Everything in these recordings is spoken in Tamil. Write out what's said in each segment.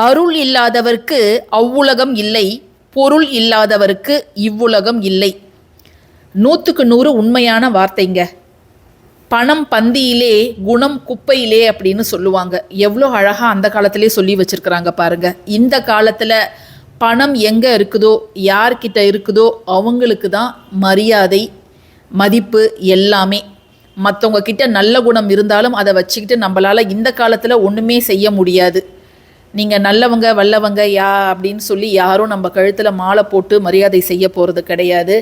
அருள் இல்லாதவர்க்கு அவ்வுலகம் இல்லை பொருள் இல்லாதவர்க்கு இவ்வுலகம் இல்லை. நூற்றுக்கு நூறு உண்மையான வார்த்தைங்க. பணம் பந்தியிலே குணம் குப்பையிலே அப்படின்னு சொல்லுவாங்க. எவ்வளோ அழகாக அந்த காலத்திலே சொல்லி வச்சுருக்கிறாங்க பாருங்கள் இந்த காலத்தில் பணம் எங்கே இருக்குதோ யார்கிட்ட இருக்குதோ அவங்களுக்கு தான் மரியாதை மதிப்பு எல்லாமே. மற்றவங்க கிட்ட நல்ல குணம் இருந்தாலும் அதை வச்சுக்கிட்டு நம்மளால் இந்த காலத்தில் ஒன்றுமே செய்ய முடியாது. நீங்கள் நல்லவங்க வல்லவங்க யா அப்படின்னு சொல்லி யாரும் நம்ம கழுத்தில் மாலை போட்டு மரியாதை செய்ய போகிறது கிடையாது.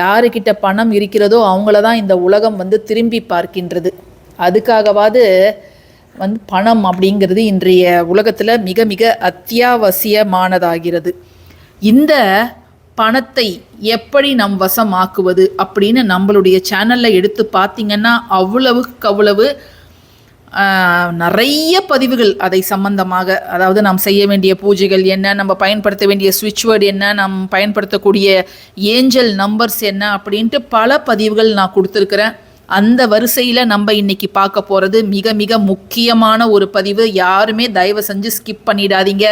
யாருக்கிட்ட பணம் இருக்கிறதோ அவங்கள தான் இந்த உலகம் வந்து திரும்பி பார்க்கின்றது. அதுக்காகவாது வந்து பணம் அப்படிங்கிறது இன்றைய உலகத்தில் மிக மிக அத்தியாவசியமானதாகிறது. இந்த பணத்தை எப்படி நம் வசமாக்குவது அப்படின்னு நம்மளுடைய சேனலில் எடுத்து பார்த்தீங்கன்னா அவ்வளவுக்கு அவ்வளவு நிறைய பதிவுகள் அதை சம்பந்தமாக அதாவது நாம் செய்ய வேண்டிய பூஜைகள் என்ன நம்ம பயன்படுத்த வேண்டிய சுவிட்ச் வேர்டு என்ன நாம் பயன்படுத்தக்கூடிய ஏஞ்சல் நம்பர்ஸ் என்ன அப்படின்ட்டு பல பதிவுகள் நான் கொடுத்துருக்குறேன். அந்த வரிசையில் நம்ம இன்னைக்கு பார்க்க போகிறது மிக மிக முக்கியமான ஒரு பதிவு. யாருமே தயவு செஞ்சு ஸ்கிப் பண்ணிடாதீங்க.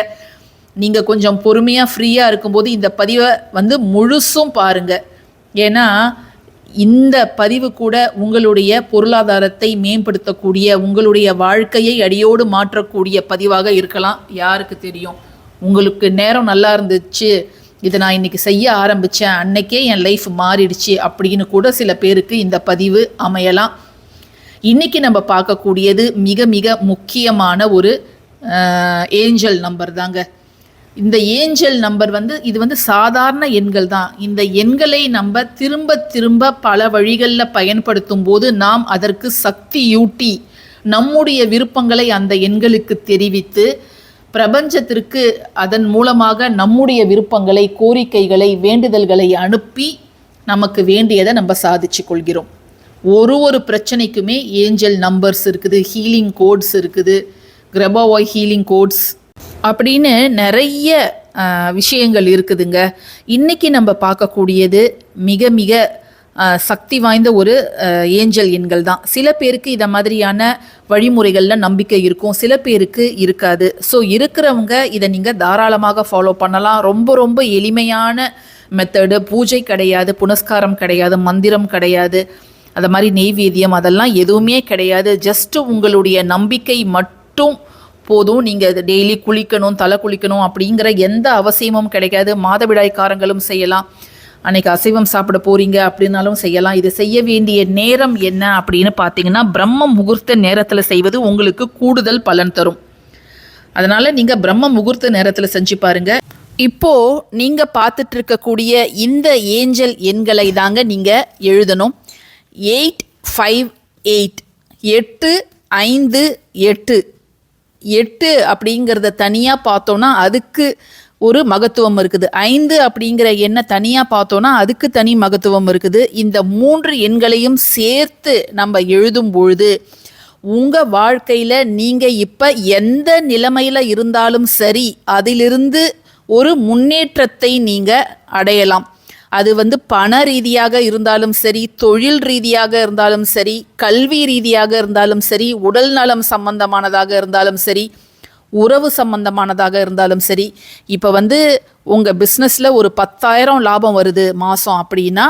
நீங்கள் கொஞ்சம் பொறுமையாக ஃப்ரீயாக இருக்கும்போது இந்த பதிவை வந்து முழுசும் பாருங்கள் ஏன்னா இந்த பதிவு கூட உங்களுடைய பொருளாதாரத்தை மேம்படுத்தக்கூடிய உங்களுடைய வாழ்க்கையை அடியோடு மாற்றக்கூடிய பதிவாக இருக்கலாம். யாருக்கு தெரியும்? உங்களுக்கு நேரம் நல்லா இருந்துச்சு. இதை நான் இன்றைக்கி செய்ய ஆரம்பித்தேன் அன்னைக்கே என் லைஃப் மாறிடுச்சு அப்படின்னு கூட சில பேருக்கு இந்த பதிவு அமையலாம். இன்றைக்கி நம்ம பார்க்கக்கூடியது மிக மிக முக்கியமான ஒரு ஏஞ்சல் நம்பர் தாங்க. இந்த ஏஞ்சல் நம்பர் வந்து இது வந்து சாதாரண எண்கள் தான். இந்த எண்களை நம்ம திரும்ப திரும்ப பல வழிகளில் பயன்படுத்தும் போது நாம் அதற்கு சக்தியூட்டி நம்முடைய விருப்பங்களை அந்த எண்களுக்கு தெரிவித்து பிரபஞ்சத்திற்கு அதன் மூலமாக நம்முடைய விருப்பங்களை கோரிக்கைகளை வேண்டுதல்களை அனுப்பி நமக்கு வேண்டியதை நம்ம சாதிச்சு கொள்கிறோம். ஒரு ஒரு பிரச்சனைக்குமே ஏஞ்சல் நம்பர்ஸ் இருக்குது ஹீலிங் கோட்ஸ் இருக்குது கிரபாவாய் ஹீலிங் கோட்ஸ் அப்படின்னு நிறைய விஷயங்கள் இருக்குதுங்க. இன்னைக்கு நம்ம பார்க்கக்கூடியது மிக மிக சக்தி வாய்ந்த ஒரு ஏஞ்சல் எண்கள் தான். சில பேருக்கு இதை மாதிரியான வழிமுறைகளில் நம்பிக்கை இருக்கும். சில பேருக்கு இருக்காது. ஸோ இருக்கிறவங்க இதை நீங்கள் தாராளமாக ஃபாலோ பண்ணலாம். ரொம்ப ரொம்ப எளிமையான மெத்தடு பூஜை கிடையாது புனஸ்காரம் கிடையாது மந்திரம் கிடையாது. அது மாதிரி நெய்வேத்தியம் அதெல்லாம் எதுவுமே கிடையாது. ஜஸ்ட்டு உங்களுடைய நம்பிக்கை மட்டும் போதும் நீங்கள் டெய்லி குளிக்கணும் தலை குளிக்கணும் அப்படிங்கிற எந்த அவசியமும் கிடைக்காது. மாதவிடாய்க்காரங்களும் செய்யலாம். அன்னைக்கு அசைவம் சாப்பிட போறீங்க அப்படின்னாலும் செய்யலாம். இது செய்ய வேண்டிய நேரம் என்ன அப்படின்னு பார்த்தீங்கன்னா பிரம்ம முகூர்த்த நேரத்தில் செய்வது உங்களுக்கு கூடுதல் பலன் தரும். அதனால நீங்கள் பிரம்ம முகூர்த்த நேரத்தில் செஞ்சு பாருங்க. இப்போ நீங்க பார்த்துட்டு இருக்கக்கூடிய இந்த ஏஞ்சல் எண்களை தாங்க நீங்க எழுதணும். எயிட் ஃபைவ் எயிட் எட்டு ஐந்து எட்டு. எட்டு அப்படிங்கிறத தனியாக பார்த்தோன்னா அதுக்கு ஒரு மகத்துவம் இருக்குது. ஐந்து அப்படிங்கிற எண்ணை தனியாக பார்த்தோன்னா அதுக்கு தனி மகத்துவம் இருக்குது. இந்த மூன்று எண்களையும் சேர்த்து நம்ம எழுதும் பொழுது உங்கள் வாழ்க்கையில் நீங்கள் இப்போ எந்த நிலைமையில் இருந்தாலும் சரி அதிலிருந்து ஒரு முன்னேற்றத்தை நீங்கள் அடையலாம். அது வந்து பண ரீதியாக இருந்தாலும் சரி தொழில் ரீதியாக இருந்தாலும் சரி கல்வி ரீதியாக இருந்தாலும் சரி உடல் நலம் சம்பந்தமானதாக இருந்தாலும் சரி உறவு சம்பந்தமானதாக இருந்தாலும் சரி. இப்போ வந்து உங்கள் பிஸ்னஸில் ஒரு பத்தாயிரம் லாபம் வருது மாதம் அப்படின்னா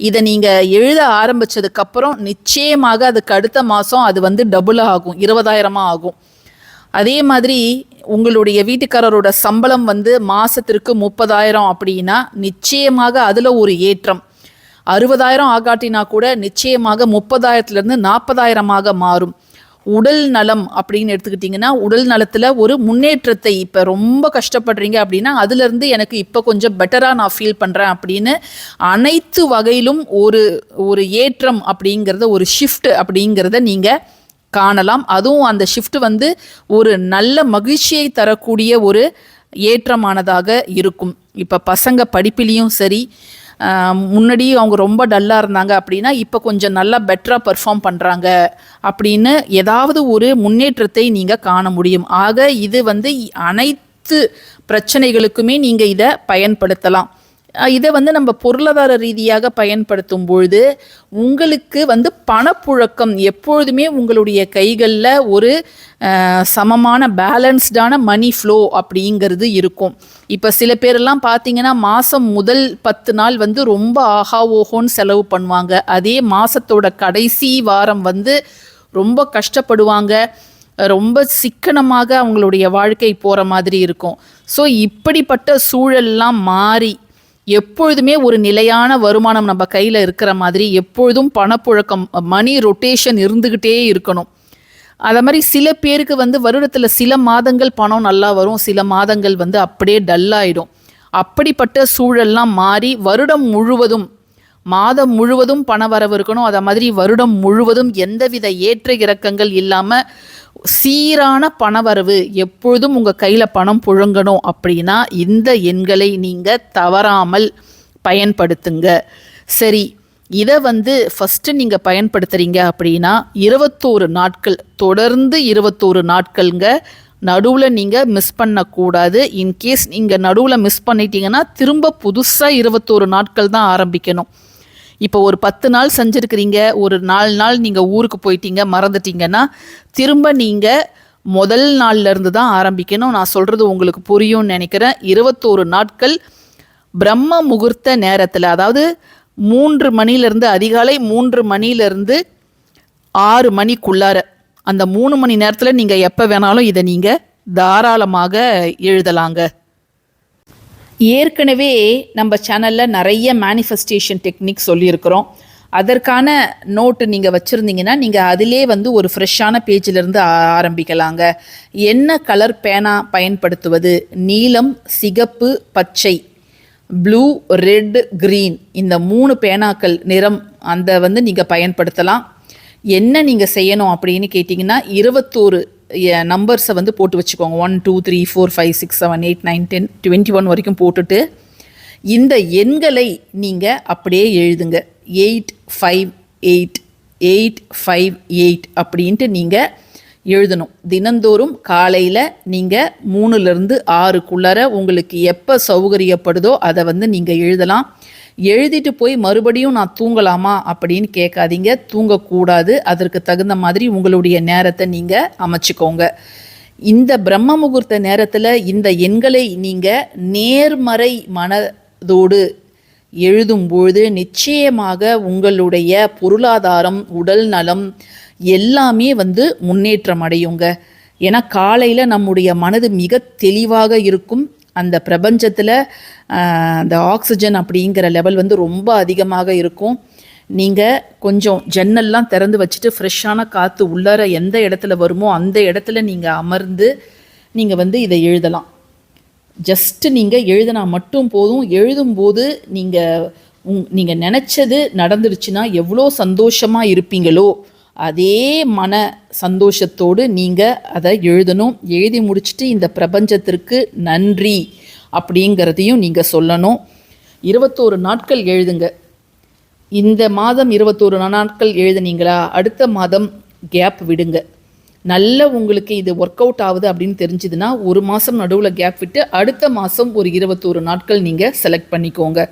இதை நீங்கள் எழுத ஆரம்பிச்சதுக்கப்புறம் நிச்சயமாக அதுக்கு அடுத்த மாதம் அது வந்து டபுள் ஆகும் இருபதாயிரமாக ஆகும். அதே மாதிரி உங்களுடைய வீட்டுக்காரரோட சம்பளம் வந்து மாதத்திற்கு முப்பதாயிரம் அப்படின்னா நிச்சயமாக அதில் ஒரு ஏற்றம். அறுபதாயிரம் ஆகாட்டினா கூட நிச்சயமாக முப்பதாயிரத்துலேருந்து நாற்பதாயிரமாக மாறும். உடல் நலம் அப்படின்னு எடுத்துக்கிட்டிங்கன்னா உடல் நலத்தில் ஒரு முன்னேற்றத்தை இப்போ ரொம்ப கஷ்டப்படுறீங்க அப்படின்னா அதுலேருந்து எனக்கு இப்போ கொஞ்சம் பெட்டராக நான் ஃபீல் பண்ணுறேன் அப்படின்னு அனைத்து வகையிலும் ஒரு ஒரு ஏற்றம் அப்படிங்கிறத ஒரு ஷிஃப்ட் அப்படிங்கிறத நீங்கள் காணலாம். அதுவும் அந்த ஷிஃப்ட் வந்து ஒரு நல்ல மகிழ்ச்சியை தரக்கூடிய ஒரு ஏற்றமானதாக இருக்கும். இப்போ பசங்க படிப்பிலையும் சரி முன்னாடி அவங்க ரொம்ப டல்லாக இருந்தாங்க அப்படின்னா இப்போ கொஞ்சம் நல்லா பெட்டராக பர்ஃபார்ம் பண்ணுறாங்க அப்படின்னு ஏதாவது ஒரு முன்னேற்றத்தை நீங்கள் காண முடியும். ஆக இது வந்து அனைத்து பிரச்சனைகளுக்குமே நீங்கள் இதை பயன்படுத்தலாம். இதை வந்து நம்ம பொருளாதார ரீதியாக பயன்படுத்தும் பொழுது உங்களுக்கு வந்து பணப்புழக்கம் எப்பொழுதுமே உங்களுடைய கைகளில் ஒரு சமமான பேலன்ஸ்டான மணி ஃப்ளோ அப்படிங்கிறது இருக்கும். இப்போ சில பேரெல்லாம் பார்த்தீங்கன்னா மாதம் முதல் பத்து நாள் வந்து ரொம்ப ஆஹா ஓஹோன்னு செலவு பண்ணுவாங்க. அதே மாதத்தோட கடைசி வாரம் வந்து ரொம்ப கஷ்டப்படுவாங்க. ரொம்ப சிக்கனமாக அவங்களுடைய வாழ்க்கை போகிற மாதிரி இருக்கும். ஸோ இப்படிப்பட்ட சூழல்லாம் மாறி எப்பொழுதுமே ஒரு நிலையான வருமானம் நம்ம கையில் இருக்கிற மாதிரி எப்பொழுதும் பணப்புழக்கம் மணி ரொட்டேஷன் இருந்துக்கிட்டே இருக்கணும். அதை மாதிரி சில பேருக்கு வந்து வருடத்தில் சில மாதங்கள் பணம் நல்லா வரும் சில மாதங்கள் வந்து அப்படியே டல்லாயிடும் அப்படிப்பட்ட சூழல்லாம் மாறி வருடம் முழுவதும் மாதம் முழுவதும் பண வரவு இருக்கணும். அதை மாதிரி வருடம் முழுவதும் எந்தவித ஏற்ற இறக்கங்கள் இல்லாமல் சீரான பணவரவு எப்பொழுதும் உங்கள் கையில் பணம் புழங்கணும் அப்படின்னா இந்த எண்களை நீங்கள் தவறாமல் பயன்படுத்துங்க. சரி இதை வந்து ஃபஸ்ட்டு நீங்கள் பயன்படுத்துகிறீங்க அப்படின்னா இருபத்தோரு நாட்கள் தொடர்ந்து இருபத்தோரு நாட்களுங்க நடுவில் நீங்கள் மிஸ் பண்ணக்கூடாது. இன்கேஸ் நீங்கள் நடுவில் மிஸ் பண்ணிட்டீங்கன்னா திரும்ப புதுசாக இருபத்தோரு நாட்கள் தான் ஆரம்பிக்கணும். இப்போ ஒரு பத்து நாள் செஞ்சுருக்கிறீங்க ஒரு நாலு நாள் நீங்கள் ஊருக்கு போயிட்டீங்க மறந்துட்டீங்கன்னா திரும்ப நீங்கள் முதல் நாள்லேருந்து தான் ஆரம்பிக்கணும். நான் சொல்கிறது உங்களுக்கு புரியும்னு நினைக்கிறேன். இருபத்தோரு நாட்கள் பிரம்ம முகூர்த்த நேரத்தில் அதாவது மூன்று மணிலேருந்து அதிகாலை மூன்று மணிலேருந்து ஆறு மணிக்குள்ளார அந்த மூணு மணி நேரத்தில் நீங்கள் எப்போ வேணாலும் இதை நீங்கள் தாராளமாக எழுதலாங்க. ஏற்கனவே நம்ம சேனலில் நிறைய மேனிஃபெஸ்டேஷன் டெக்னிக் சொல்லியிருக்கிறோம். அதற்கான நோட்டு நீங்கள் வச்சுருந்தீங்கன்னா நீங்கள் அதிலே வந்து ஒரு ஃப்ரெஷ்ஷான பேஜிலிருந்து ஆரம்பிக்கலாங்க. என்ன கலர் பேனா பயன்படுத்துவது? நீலம் சிகப்பு பச்சை. ப்ளூ ரெட் க்ரீன் இந்த மூணு பேனாக்கள் நிறம் அந்த வந்து நீங்கள் பயன்படுத்தலாம். என்ன நீங்கள் செய்யணும் அப்படின்னு கேட்டிங்கன்னா இருபத்தோரு நம்பர்ஸை வந்து போட்டு வச்சுக்கோங்க. One two three four five six seven eight nine ten twenty one வரைக்கும் போட்டுட்டு இந்த எண்களை நீங்கள் அப்படியே எழுதுங்க. Eight five eight eight five eight அப்படின்ட்டு நீங்கள் எழுதணும். தினந்தோறும் காலையில் நீங்கள் மூணுலேருந்து ஆறுக்குள்ளார உங்களுக்கு எப்போ சௌகரியப்படுதோ அதை வந்து நீங்கள் எழுதலாம். எழுதிட்டு போய் மறுபடியும் நான் தூங்கலாமா அப்படின்னு கேட்காதீங்க. தூங்கக்கூடாது. அதற்கு தகுந்த மாதிரி உங்களுடைய நேரத்தை நீங்கள் அமைச்சிக்கோங்க. இந்த பிரம்ம முகூர்த்த நேரத்தில் இந்த எண்களை நீங்கள் நேர்மறை மனதோடு எழுதும்பொழுது நிச்சயமாக உங்களுடைய பொருளாதாரம் உடல் நலம் எல்லாமே வந்து முன்னேற்றம் அடையுங்க. ஏன்னா காலையில் நம்முடைய மனது மிக தெளிவாக இருக்கும். அந்த பிரபஞ்சத்தில் அந்த ஆக்சிஜன் அப்படிங்கிற லெவல் வந்து ரொம்ப அதிகமாக இருக்கும். நீங்கள் கொஞ்சம் ஜன்னல்லாம் திறந்து வச்சுட்டு ஃப்ரெஷ்ஷான காற்று உள்ளார எந்த இடத்துல வருமோ அந்த இடத்துல நீங்கள் அமர்ந்து நீங்கள் வந்து இதை எழுதலாம். ஜஸ்ட்டு நீங்கள் எழுதினா மட்டும் போதும். எழுதும்போது நீங்கள் உங் நீங்கள் நினச்சது நடந்துருச்சுன்னா எவ்வளோ சந்தோஷமாக இருப்பீங்களோ அதே மன சந்தோஷத்தோடு நீங்கள் அதை எழுதணும். எழுதி முடிச்சுட்டு இந்த பிரபஞ்சத்திற்கு நன்றி அப்படிங்கிறதையும் நீங்கள் சொல்லணும். இருபத்தோரு நாட்கள் எழுதுங்க. இந்த மாதம் இருபத்தோரு நாட்கள் எழுதுனீங்களா? அடுத்த மாதம் கேப் விடுங்க. நல்ல உங்களுக்கு இது ஒர்க் அவுட் ஆகுது அப்படின்னு தெரிஞ்சுதுன்னா ஒரு மாதம் நடுவில் கேப் விட்டு அடுத்த மாதம் ஒரு இருபத்தோரு நாட்கள் நீங்கள் செலக்ட் பண்ணிக்கோங்க.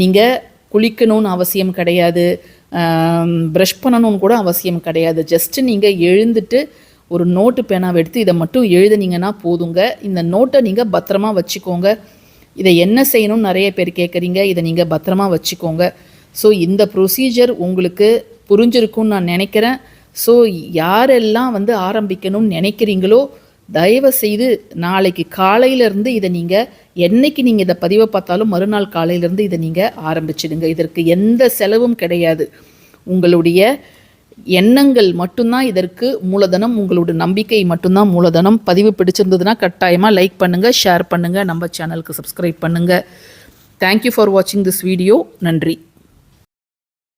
நீங்கள் குளிக்கணும்னு அவசியம் கிடையாது. ப்ரஷ் பண்ணணும்னு கூட அவசியம் கிடையாது. ஜஸ்ட்டு நீங்கள் எழுந்துட்டு ஒரு நோட்டு பேனாவை எடுத்து இதை மட்டும் எழுதுனீங்கன்னா போதுங்க. இந்த நோட்டை நீங்கள் பத்திரமா வச்சுக்கோங்க. இதை என்ன செய்யணும்னு நிறைய பேர் கேட்குறீங்க. இதை நீங்கள் பத்திரமா வச்சுக்கோங்க. ஸோ இந்த ப்ரொசீஜர் உங்களுக்கு புரிஞ்சிருக்கும்னு நான் நினைக்கிறேன். ஸோ யாரெல்லாம் வந்து ஆரம்பிக்கணும்னு நினைக்கிறீங்களோ தயவு செய்து நாளைக்கு காலையிலேருந்து இதை நீங்கள் என்னைக்கு நீங்கள் இதை பதிவை பார்த்தாலும் மறுநாள் காலையிலேருந்து இதை நீங்கள் ஆரம்பிச்சிடுங்க. இதற்கு எந்த செலவும் கிடையாது. உங்களுடைய எண்ணங்கள் மட்டும்தான் இதற்கு மூலதனம் உங்களோட நம்பிக்கை மட்டும்தான் மூலதனம். பதிவு பிடிச்சிருந்ததுன்னா கட்டாயமாக லைக் பண்ணுங்கள் ஷேர் பண்ணுங்கள் நம்ம சேனலுக்கு சப்ஸ்கிரைப் பண்ணுங்கள் தேங்க்யூ ஃபார் வாட்சிங் திஸ் வீடியோ நன்றி.